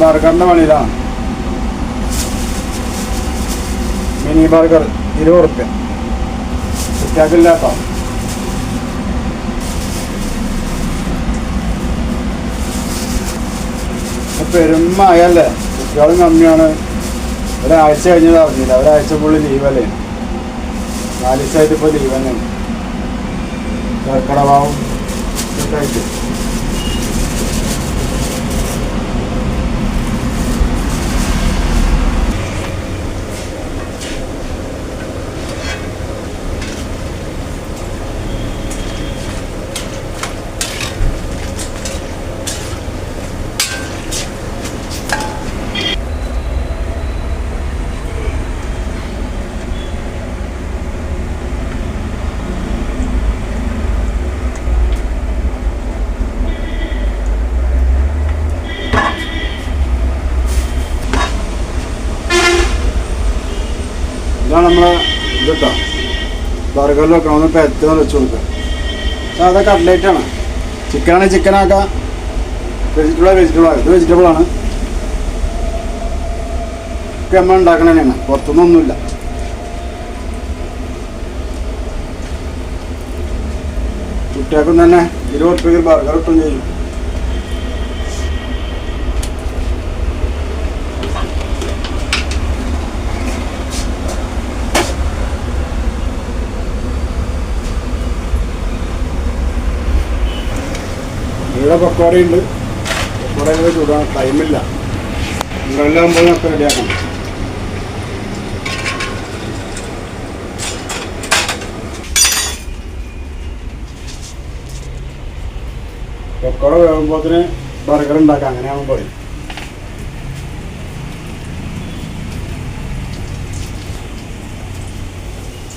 ബർഗറിന്റെ പണിയിലാണ് mini burger ഇരുപത് ഉറുപ്പ്യ. കുറ്റാക്കില്ലാത്ത പെരുമയല്ലേ? കുട്ടികളും കമ്മിയാണ്. ഒരാഴ്ച കഴിഞ്ഞത് അറിഞ്ഞില്ല. ഒരാഴ്ച പുള്ളി ലീവല്ലേ? നാല് ദിവസമായിട്ട് ഇപ്പോൾ ലീവ് തന്നെയാണ് കർക്കടവാവും ഒക്കെ ആയിട്ട്. ഇതാണ് നമ്മളെ ഇതിട്ടോ. ബർഗറിൽ വെക്കണം ഒന്ന് പെരത്തുന്ന വെച്ച് കൊടുക്കുക. സാധാ കട്ട്ലേറ്റ് ആണ്. ചിക്കനാണെങ്കിൽ ചിക്കൻ ആക്കാം. വെജിറ്റബിൾ വെജിറ്റബിൾ ആക്കാം. ഇത് വെജിറ്റബിൾ ആണ്. ഒക്കെ നമ്മൾ ഉണ്ടാക്കണ തന്നെയാണ്. പുറത്തൊന്നും ഒന്നുമില്ല. കുട്ടികൾക്കും തന്നെ ഇരുപത് റുപ്യക്ക് ബർഗർ കിട്ടും ചെയ്യും ഇവിടെ പക്കോടയുണ്ട് പക്കോട ചൂടാണ്. ടൈമില്ല നിങ്ങളെല്ലാം ഒക്കെ റെഡിയാക്കണം പക്കോട വേകുമ്പോത്തിന് ബർഗർ ഉണ്ടാക്കാം. അങ്ങനെയാണ് പറയും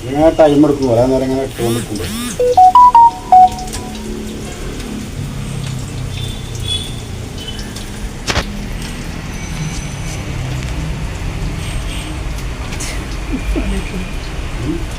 ഇങ്ങനെ ടൈം എടുക്കും. വരാൻ നേരം ഇങ്ങനെ ഇട്ടുകൊണ്ട് Hum?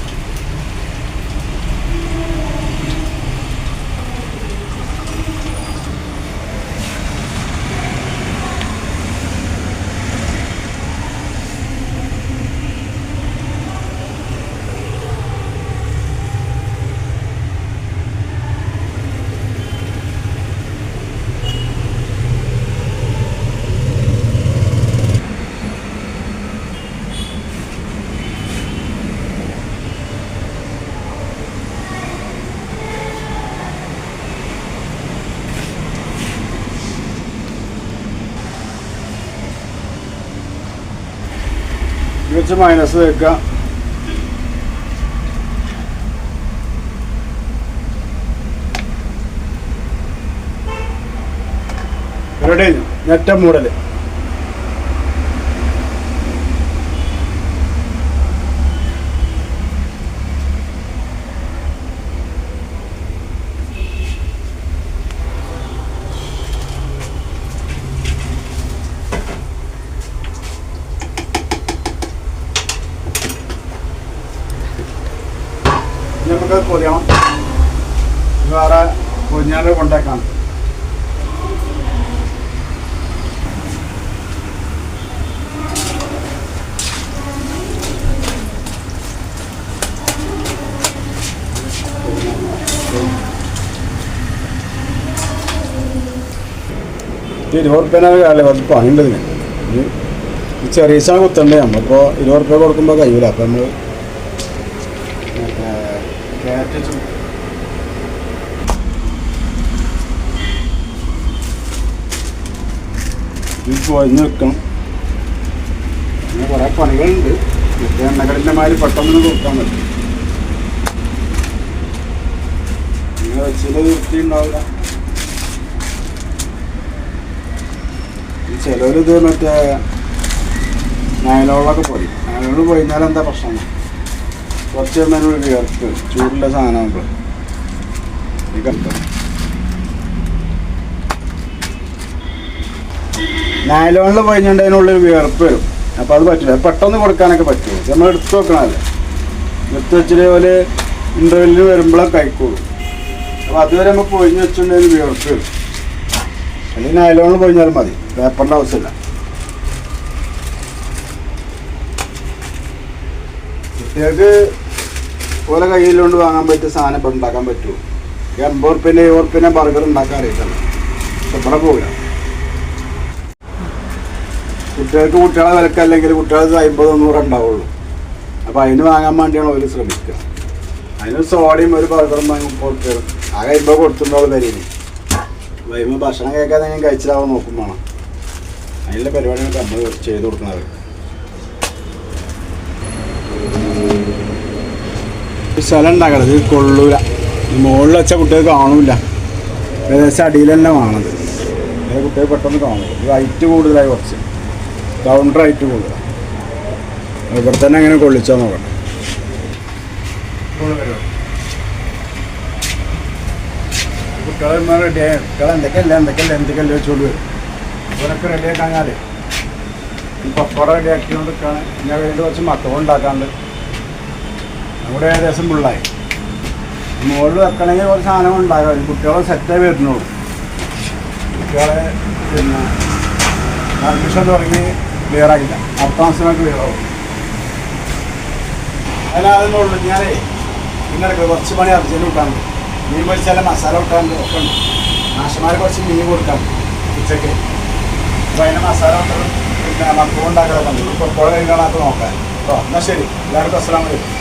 വെച്ച് മൈനസ് വെക്കുക റെഡി നെറ്റ മൂടൽ പൊതിയണം ഇത് വേറെ പൊതിഞ്ഞാൽ കൊണ്ടേക്കാം. ഇരുപത് റുപ്യനാണ് കാലം കുറച്ച് പണിയുണ്ട് ഇതിന്. ചെറിയ സാധനം കുത്തണ്ടേ? നമ്മളിപ്പോൾ ഇരുപത് റുപ്യ കൊടുക്കുമ്പോൾ കഴിയില്ല അപ്പം നമ്മൾ ക്യാരറ്റ് പോയിന്ന് വെക്കണം അങ്ങനെ കുറേ പണികളുണ്ട്. മറ്റേ എണ്ണക്കടലിന്റെ മാതിരി പെട്ടെന്ന് കൊടുക്കാൻ പറ്റും. ഇങ്ങനെ വെച്ചത് വൃത്തി ഉണ്ടാവില്ല ചിലവരിത് മറ്റേ നയലോളൊക്കെ പോയി. നയലോൾ പോയിഞ്ഞാൽ എന്താ പ്രശ്നം? കുറച്ച് നേരം വിയർപ്പ് ചൂടുള്ള സാധനമാകുമ്പോൾ ഈ കണ്ടോ? നൈലോണിൽ അതിനുള്ളിൽ വിയർപ്പ് വരും. അപ്പോൾ അത് പറ്റില്ല പെട്ടെന്ന് കൊടുക്കാനൊക്കെ പറ്റുമോ നമ്മൾ എടുത്ത് വെക്കണമല്ലേ എടുത്ത് വെച്ചിട്ട് പോലെ ഇന്റർവെല്ലിന് വരുമ്പോഴേ കഴിക്കുള്ളൂ അപ്പോൾ അതുവരെ നമ്മൾ പൊഴിഞ്ഞ് വെച്ചിട്ടുണ്ടെങ്കിൽ വിയർപ്പ് വരും. അല്ലെങ്കിൽ നൈലോണിൽ പൊഴിഞ്ഞാലും മതി. പേപ്പറിന്റെ ആവശ്യമില്ല. കുട്ടികൾക്ക് ഓല കയ്യിലുകൊണ്ട് വാങ്ങാൻ പറ്റിയ സാധനം ഇപ്പം ഉണ്ടാക്കാൻ പറ്റുമോ എൺപത് അമ്പത് ഉറുപ്പിന്റെ ഏഴ് ബർഗർ ഉണ്ടാക്കാൻ അറിയില്ല പക്ഷെ ഇവിടെ പോകില്ല കുട്ടികൾക്ക് കുട്ടികളെ വിലക്കല്ലെങ്കിൽ കുട്ടികൾക്ക് അമ്പത് തൊണ്ണൂറ് ഉണ്ടാവുള്ളൂ. അപ്പോൾ അതിന് വാങ്ങാൻ വേണ്ടിയാണ് അവർ ശ്രമിക്കുക. അതിന് സോഡയും ഒരു ബർഗറും വാങ്ങി കൊടുത്തു ആകെ അമ്പത് കൊടുത്തിട്ടുണ്ടാവും തരീന് വരുമ്പോൾ ഭക്ഷണം കഴിക്കാതെ ഞാൻ കഴിച്ചിലാവാൻ നോക്കും വേണം. അതിനുള്ള പരിപാടിയാണ് നമ്മൾ ചെയ്ത് കൊടുക്കുന്നത് സ്ഥലം ഉണ്ടാക്കണത് കൊള്ളൂല. മുകളിൽ വെച്ച കുട്ടികൾ കാണൂല. ഏകദേശം അടിയിൽ തന്നെ വേണത് കുട്ടികൾ പെട്ടെന്ന് കാണും. ഇത് ഹൈറ്റ് കൂടുതലായി കുറച്ച്. കൗണ്ടർ ഹൈറ്റ് കൂടുതലാണ് ഇവിടെ തന്നെ അങ്ങനെ കൊള്ളിച്ചാൽ നോക്കണം കുട്ടികളെ റെഡിയായി കുട്ടികൾ എന്തൊക്കെയല്ല എന്തൊക്കെയല്ല എന്തൊക്കെയല്ല വെച്ചോണ്ട് വരും. പപ്പടം റെഡിയാക്കിക്കൊണ്ട് നിൽക്കുകയാണ് ഞാൻ വേണ്ടി കുറച്ച് മക്കളും ഉണ്ടാക്കാണ്ട് നമ്മുടെ ഏകദേശം ഫുള്ളായി മുകളിൽ വെക്കണമെങ്കിൽ കുറച്ച് സാധനം ഉണ്ടാകാം കുട്ടികളെ സെറ്റായി വരുന്നുള്ളൂ. കുട്ടികളെ പിന്നെ കൺഫ്യൂഷൻ തുടങ്ങി ക്ലിയർ ആയില്ല അടുത്ത മാസം ക്ലിയർ ആവും. അതിനകത്തുള്ളൂ ഞാനേ പിന്നെ കുറച്ച് പണി അർജന്റ് വിട്ടാണ്ട് മീൻ പൊരിച്ചാലും മസാല വിട്ടാണ്ട് ഒക്കെ ഉണ്ട്. മാഷന്മാർ കുറച്ച് മീൻ കൊടുക്കാം ഉച്ചയ്ക്ക് അപ്പോൾ അതിന് മസാല വിട്ടതും പിന്നെ മക്കളും ഉണ്ടാക്കാതെ ഉണ്ട്. ഇപ്പോൾ കഴിക്കാനൊക്കെ നോക്കാൻ കേട്ടോ? എന്നാൽ ശരി. എല്ലാവർക്കും അസ്സലാം വലൈക്കും